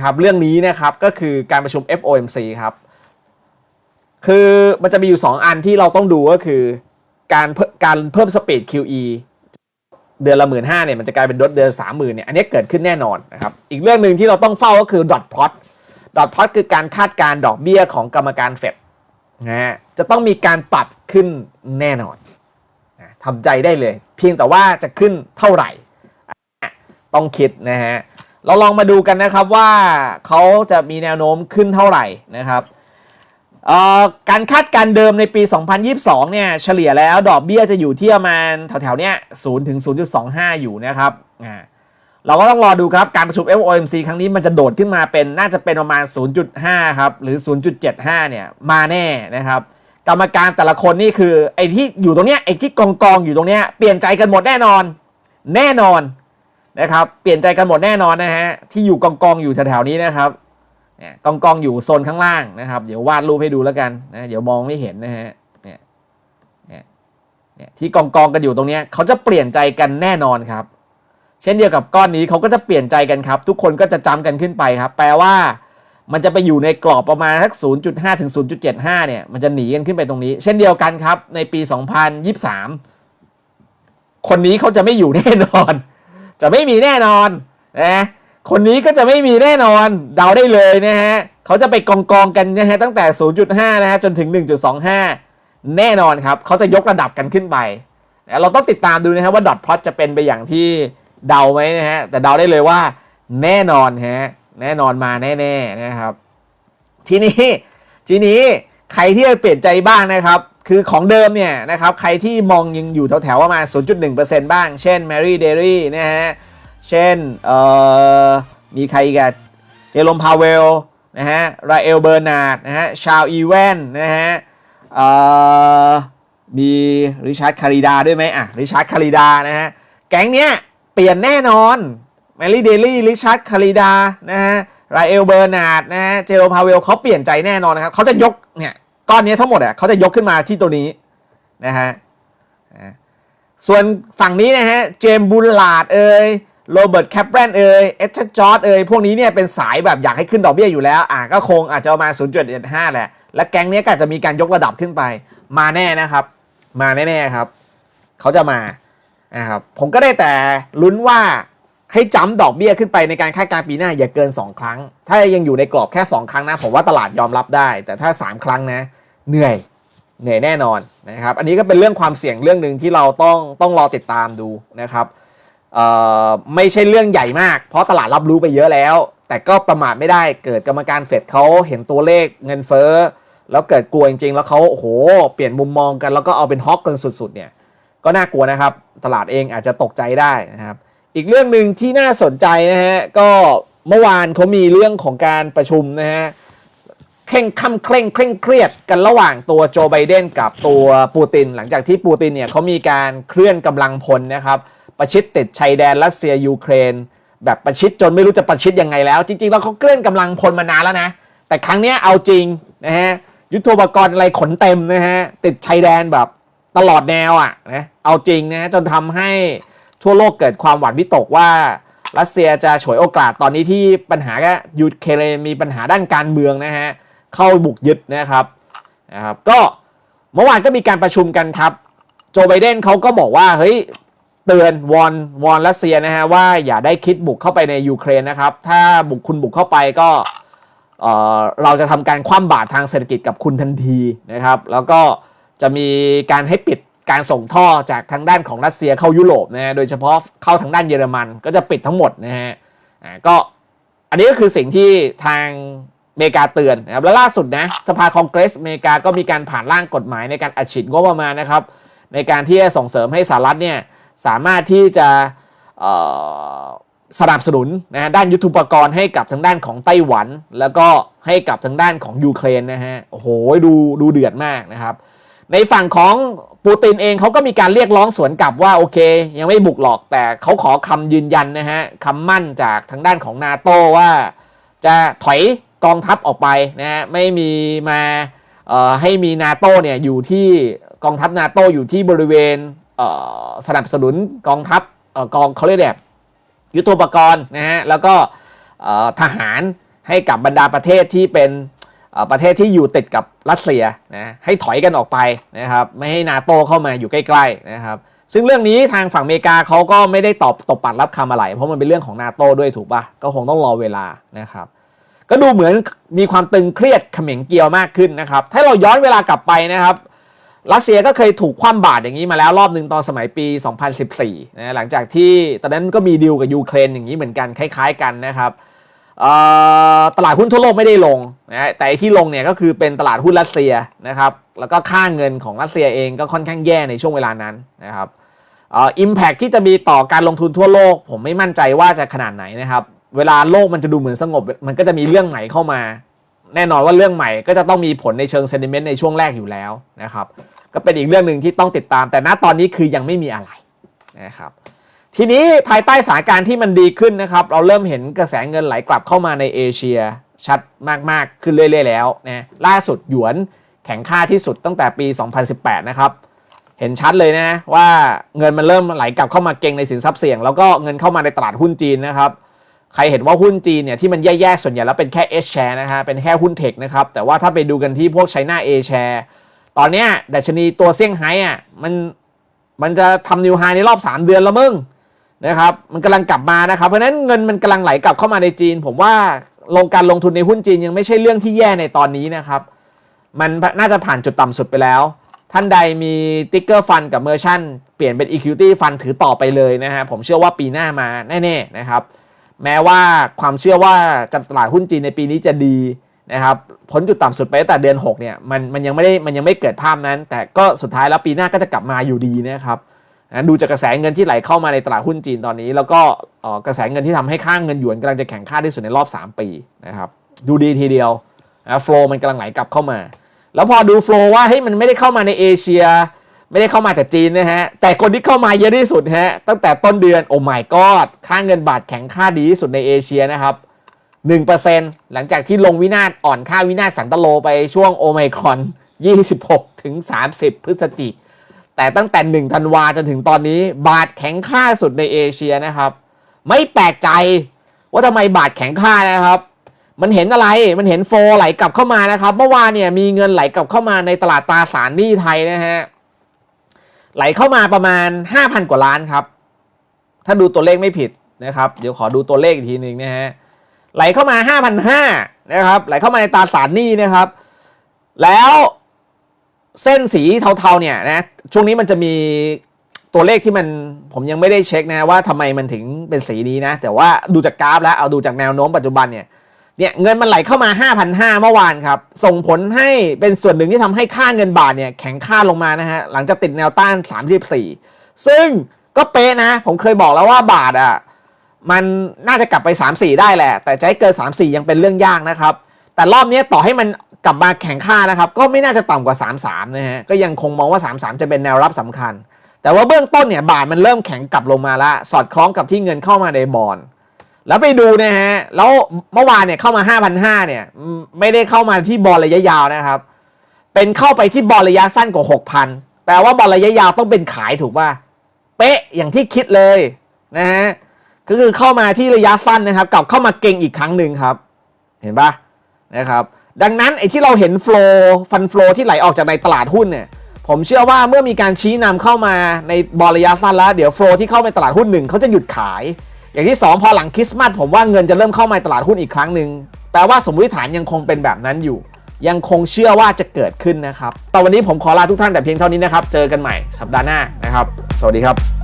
นะครับเรื่องนี้นะครับก็คือการประชุม FOMC ครับ คือมันจะมีอยู่ 2 อันที่เราต้องดูก็คือการการเพิ่มสปีด QE เดือนละหมื่นห้าเนี่ยมันจะกลายเป็นลดเดือนสามหมื่นเนี่ยอันนี้เกิดขึ้นแน่นอนนะครับอีกเรื่องหนึ่งที่เราต้องเฝ้าก็คือดอทพอตดอทพอตคือการคาดการดอกเบี้ยของกรรมการเฟดนะฮะจะต้องมีการปรับขึ้นแน่นอนนะทำใจได้เลย เพียงแต่ว่าจะขึ้นเท่าไหร่ ต้องคิดนะฮะ เราลองมาดูกันนะครับว่าเขาจะมีแนวโน้มขึ้นเท่าไหร่นะครับการคาดการเดิมในปี 2022 เนี่ยเฉลี่ยแล้วดอกเบี้ยจะอยู่ที่ประมาณแถวๆเนี้ย0ถึง 0.25 อยู่นะครับเราก็ต้องรอดูครับการประชุม FOMC ครั้งนี้มันจะโดดขึ้นมาเป็นน่าจะเป็นประมาณ 0.5 ครับ หรือ 0.75 เนี่ยมาแน่นะครับกรรมการแต่ละคนนี่คือไอ้ที่อยู่ตรงเนี้ยไอ้ที่กองกองอยู่ตรงเนี้ยเปลี่ยนใจกันหมดแน่นอน แน่นอน นะครับ เปลี่ยนใจกันหมดแน่นอนนะฮะ ที่อยู่กองกองอยู่แถวๆนี้นะครับเนี่ยกองกองอยู่โซนข้างล่างนะครับ เดี๋ยววาดรูปให้ดูแล้วกันนะ เดี๋ยวมองไม่เห็นนะฮะ เนี่ย เนี่ย เนี่ยที่กองกองกันอยู่ตรงเนี้ยเขาจะเปลี่ยนใจกันแน่นอนครับ เช่นเดียวกับก้อนนี้เขาก็จะเปลี่ยนใจกันครับ ทุกคนก็จะจำกันขึ้นไปครับ แปลว่ามันจะไปอยู่ในกรอบประมาณสัก 0.5 ถึง 0.75 เนี่ย มันจะหนีกันขึ้นไปตรงนี้ เช่นเดียวกันครับ ในปี 2023 คนนี้เขาจะไม่อยู่แน่นอน จะไม่มีแน่นอนนะคนนี้ก็จะไม่มีแน่นอนเดาได้เลยนะฮะเขาจะไปกองกองกันนะฮะตั้งแต่ 0.5 นะฮะจนถึง 1.25 แน่นอนครับเขาจะยกระดับกันขึ้นไปนะเราต้องติดตามดูนะฮะว่าดอทพลอตจะเป็นไปอย่างที่เดาไหมนะฮะแต่เดาได้เลยว่าแน่นอนฮะแน่นอนมาแน่ๆนะครับ ทีนี้ทีนี้ใครที่จะเปลี่ยนใจบ้างนะครับ คือของเดิมเนี่ยนะครับใครที่มองยังอยู่แถวๆประมาณ 0.1%บ้าง เช่น Mary d a r y นะฮะ เช่นเอ่อมีใครกันเจอร์มพาเวลนะฮะราเอลเบอร์นาร์ดนะฮะชาวอีแวนนะฮะเอ่อมีริชาร์ดคาริดาด้วยไหมอะริชาร์ดคาริดานะฮะแก๊งเนี้ยเปลี่ยนแน่นอนแมรี่เดลี่ริชาร์ดคาริดานะฮะราเอลเบอร์นาร์ดนะฮะเจอร์มพาเวลเขาเปลี่ยนใจแน่นอนนะครับเขาจะยกเนี่ย ก้อนนี้ทั้งหมดอะเขาจะยกขึ้นมาที่ตัวนี้นะฮะส่วนฝั่งนี้นะฮะเจมบุลลาร์ดเอ่ยโรเบิร์ตแคปแรนเอ่ยเอชจอร์ดเอ่ยพวกนี้เนี่ยเป็นสายแบบอยากให้ขึ้นดอกเบี้ยอยู่แล้ว อะก็คงอาจจะมา0.15แหละ และแก๊งนี้ก็จะมีการยกระดับขึ้นไป มาแน่นะครับ มาแน่ๆครับ เขาจะมานะครับผมก็ได้แต่ลุ้นว่าให้จ้ำดอกเบี้ยขึ้นไปในการคาดการณ์ปีหน้าอย่าเกิน 2 ครั้ง ถ้ายังอยู่ในกรอบแค่ 2 ครั้งนะ ผมว่าตลาดยอมรับได้ แต่ถ้า 3 ครั้งนะ เหนื่อยเหนื่อยแน่นอนนะครับ อันนี้ก็เป็นเรื่องความเสี่ยงเรื่องหนึ่งที่เราต้องต้องรอติดตามดูนะครับไม่ใช่เรื่องใหญ่มาก เพราะตลาดรับรู้ไปเยอะแล้ว แต่ก็ประมาทไม่ได้เกิดกรรมการเฟดเขาเห็นตัวเลขเงินเฟ้อ แล้วเกิดกลัวจริงๆ แล้วเขาโอ้โห เปลี่ยนมุมมองกันแล้วก็เอาเป็นฮอกกันสุดๆเนี่ยก็น่ากลัวนะครับ ตลาดเองอาจจะตกใจได้นะครับ อีกเรื่องหนึ่งที่น่าสนใจนะฮะก็เมื่อวานเขามีเรื่องของการประชุมนะฮะ เคร่งคำเคร่งเคร่งเครียดกันระหว่างตัวโจไบเดนกับตัวปูติน หลังจากที่ปูตินเนี่ยเขามีการเคลื่อนกำลังพลนะครับ ประชิดติดชายแดนรัสเซียยูเครน แบบประชิดจนไม่รู้จะประชิดยังไงแล้ว จริงๆแล้วเขาเคลื่อนกำลังพลมานานแล้วนะ แต่ครั้งนี้เอาจริงนะฮะยุทโธปกรณ์อะไรขนเต็มนะฮะติดชายแดนแบบตลอดแนวอะนะเอาจริงนะจนทำให้ทั่วโลกเกิดความหวั่นวิตกว่ารัสเซียจะฉวยโอกาสตอนนี้ที่ปัญหาก็ยูเครนมีปัญหาด้านการเมืองนะฮะ เข้าบุกยึดนะครับนะครับ ก็เมื่อวานก็มีการประชุมกันครับ โจไบเดนเขาก็บอกว่าเฮ้ยเตือนวอนวอนรัสเซียนะฮะว่าอย่าได้คิดบุกเข้าไปในยูเครนนะครับ ถ้าบุกคุณบุกเข้าไปก็เออเราจะทำการคว่ำบาตรทางเศรษฐกิจกับคุณทันทีนะครับ แล้วก็จะมีการให้ปิดการส่งท่อจากทางด้านของรัสเซียเข้ายุโรปนะฮะโดยเฉพาะเข้าทางด้านเยอรมันก็จะปิดทั้งหมดนะฮะอ่าก็อันนี้ก็คือสิ่งที่ทาง เมริกาเตือนนะครับและล่าสุดนะสภาคองเกรสอเมริกาก็มีการผ่านร่างกฎหมายในการอัดฉีดงบประมาณนะครับในการที่จะส่งเสริมให้สหรัฐเนี่ยสามารถที่จะสนับสนุนนะฮะด้านยุทโธปกรณ์ให้กับทางด้านของไต้หวัน แล้วก็ให้กับทางด้านของยูเครนนะฮะโอ้โหดูดูเดือดมากนะครับ ในฝั่งของปูตินเองเขาก็มีการเรียกร้องสวนกลับว่าโอเค ยังไม่บุกหรอกแต่เขาขอคำยืนยันนะฮะคำมั่นจากทางด้านของนาโตว่า จะถอย กองทัพออกไปนะฮะไม่มีมาให้มีนาโตเนี่ยอยู่ที่กองทัพนาโตอยู่ที่บริเวณเสนับสนุนกองทัพอกองเขาเรียกแบบยุทโธปกรณ์นะฮะแล้วก็ทหารให้กับบรรดาประเทศที่เป็นประเทศที่อยู่ติดกับรัสเซียนะให้ถอยกันออกไปนะครับไม่ให้นาโตเข้ามาอยู่ใกล้ๆนะครับซึ่งเรื่องนี้ทางฝั่งอเมริกาเขาก็ไม่ได้ตอบตบปัดรับคำอะไร เพราะมันเป็นเรื่องของนาโตด้วยถูกปะก็คงต้องรอเวลานะครับ ก็ดูเหมือนมีความตึงเครียดเขม็งเกลียวมากขึ้นนะครับ ถ้าเราย้อนเวลากลับไปนะครับรัสเซียก็เคยถูกคว่ำบาตรอย่างนี้มาแล้วรอบหนึ่งตอนสมัยปี 2014นะหลังจากที่ตอนนั้นก็มีดีลกับยูเครนอย่างนี้เหมือนกันคล้ายๆกันนะครับตลาดหุ้นทั่วโลกไม่ได้ลงนะแต่ที่ลงเนี่ยก็คือเป็นตลาดหุ้นรัสเซียนะครับแล้วก็ค่าเงินของรัสเซียเองก็ค่อนข้างแย่ในช่วงเวลานั้นนะครับอิมแพคที่จะมีต่อการลงทุนทั่วโลก ผมไม่มั่นใจว่าจะขนาดไหนนะครับ เวลาโลกมันจะดูเหมือนสงบ มันก็จะมีเรื่องใหม่เข้ามา แน่นอนว่าเรื่องใหม่ก็จะต้องมีผลในเชิงเซนิเมนต์ในช่วงแรกอยู่แล้วนะครับ ก็เป็นอีกเรื่องหนึ่งที่ต้องติดตาม แต่ณตอนนี้คือยังไม่มีอะไรนะครับทีนี้ภายใต้สถานการณ์ที่มันดีขึ้นนะครับ เราเริ่มเห็นกระแสเงินไหลกลับเข้ามาในเอเชีย ชัดมาก ๆ ขึ้นเรื่อย ๆ แล้วนะล่าสุดหยวนแข็งค่าที่สุดตั้งแต่ปี 2018 นะครับ เห็นชัดเลยนะว่าเงินมันเริ่มไหลกลับเข้ามาเก็งในสินทรัพย์เสี่ยง แล้วก็เงินเข้ามาในตลาดหุ้นจีนนะครับ ใครเห็นว่าหุ้นจีนเนี่ยที่มันแย่ๆส่วนใหญ่แล้วเป็นแค่ S share นะฮะเป็นแค่หุ้นเทคนะครับ แต่ว่าถ้าไปดูกันที่พวก China A share ตอนเนี้ยดัชนีตัวเซี่ยงไฮ้อะมันมันจะทำนิวไฮในรอบ 3 เดือนล้วมึงนะครับมันกำลังกลับมานะครับ เพราะฉะนั้นเงินมันกำลังไหลกลับเข้ามาในจีน ผมว่าลงการลงทุนในหุ้นจีนยังไม่ใช่เรื่องที่แย่ในตอนนี้นะครับ มันน่าจะผ่านจุดต่ำสุดไปแล้ว ท่านใดมีติ๊กเกอร์ฟันกับเมอร์ชั่นเปลี่ยนเป็น Equity ฟันถือต่อไปเลยนะฮะผมเชื่อว่าปีหน้ามาแน่ๆนะครับ แม้ว่าความเชื่อว่าจตลาดหุ้นจีนในปีนี้จะดีนะครับพ้นจุดต่ำสุดไปตั้งแต่เดือน6เนี่ยมันมันยังไม่ได้มันยังไม่เกิดภาพนั้น แต่ก็สุดท้ายแล้วปีหน้าก็จะกลับมาอยู่ดีนะครับนะดูจากกระแสเงินที่ไหลเข้ามาในตลาดหุ้นจีนตอนนี้ แล้วก็กระแสเงินที่ทำให้ค่างเงินหยวนกำลังจะแข่งค่าที่สุดในรอบ 3 ปีนะครับดูดีทีเดียวนะโฟล์มันกำลังไหลกลับเข้ามา แล้วพอดูโฟล์ว่าเฮ้ยมันไม่ได้เข้ามาในเอเชีย ไม่ได้เข้ามาแต่จีนนะฮะ แต่คนที่เข้ามาเยอะที่สุดฮะ ตั้งแต่ต้นเดือนโอ้ my god ค่าเงินบาทแข็งค่าดีที่สุดในเอเชียนะครับ 1%หลังจากที่ลงวินาศอ่อนค่าวินาศสันตโลไปช่วงโอไมครอน 26 ถึง 30 พฤศจิกแต่ตั้งแต่ 1 ธันวาจนถึงตอนนี้บาทแข็งค่าสุดในเอเชียนะครับ ไม่แปลกใจว่าทำไมบาทแข็งค่านะครับ มันเห็นอะไรมันเห็นโฟไหลกลับเข้ามานะครับ เมื่อวานเนี่ยมีเงินไหลกลับเข้ามาในตลาดตราสารหนี้ไทยนะฮะ ไหลเข้ามาประมาณ 5,000 กว่าล้านครับ ถ้าดูตัวเลขไม่ผิดนะครับ เดี๋ยวขอดูตัวเลขอีกทีหนึ่งนะฮะไหลเข้ามา 5,500นะครับไหลเข้ามาในตราสารหนี้นะครับ แล้วเส้นสีเทาๆเนี่ยนะช่วงนี้มันจะมีตัวเลขที่มันผมยังไม่ได้เช็คนะว่าทำไมมันถึงเป็นสีนี้นะ แต่ว่าดูจากกราฟแล้วเอาดูจากแนวโน้มปัจจุบันเนี่ย เนี่ยเงินมันไหลเข้ามา 5,500 เมื่อวานครับ ส่งผลให้เป็นส่วนหนึ่งที่ทำให้ค่าเงินบาทเนี่ยแข็งค่าลงมานะฮะ หลังจากติดแนวต้าน 34 ซึ่งก็เป๊ะนะ ผมเคยบอกแล้วว่าบาทอะมันน่าจะกลับไป 3-4 ได้แหละ แต่จะให้เกิน 3-4 ยังเป็นเรื่องยากนะครับ แต่รอบนี้ต่อให้มันกลับมาแข็งค่านะครับ ก็ไม่น่าจะต่ำกว่า 3-3 นะฮะ ก็ยังคงมองว่า 3-3 จะเป็นแนวรับสำคัญ แต่ว่าเบื้องต้นเนี่ยบาทมันเริ่มแข็งกลับลงมาแล้วสอดคล้องกับที่เงินเข้ามาในบอล แล้วไปดูนะฮะ แล้วเมื่อวานเนี่ยเข้ามา 5,500 เนี่ย ไม่ได้เข้ามาที่บอลระยะยาวนะครับ เป็นเข้าไปที่บอลระยะสั้นกว่า 6,000 แปลว่าบอลระยะยาวต้องเป็นขายถูกป่ะ เป๊ะอย่างที่คิดเลยนะฮะ ก็คือเข้ามาที่ระยะสั้นนะครับ กลับเข้ามาเก่งอีกครั้งหนึ่งครับ เห็นป่ะนะครับ ดังนั้นไอ้ที่เราเห็นโฟล์ฟันโฟล์ที่ไหลออกจากในตลาดหุ้นเนี่ย ผมเชื่อว่าเมื่อมีการชี้นำเข้ามาในบอลระยะสั้นแล้ว เดี๋ยวโฟล์ที่เข้าไปตลาดหุ้นหนึ่งเขาจะหยุดขาย อย่างที่ 2 พอหลังคริสต์มาสผมว่าเงินจะเริ่มเข้ามาในตลาดหุ้นอีกครั้งหนึ่งแปลว่าสมมติฐานยังคงเป็นแบบนั้นอยู่ ยังคงเชื่อว่าจะเกิดขึ้นนะครับแต่วันนี้ผมขอลาทุกท่านแต่เพียงเท่านี้นะครับ เจอกันใหม่สัปดาห์หน้านะครับ สวัสดีครับ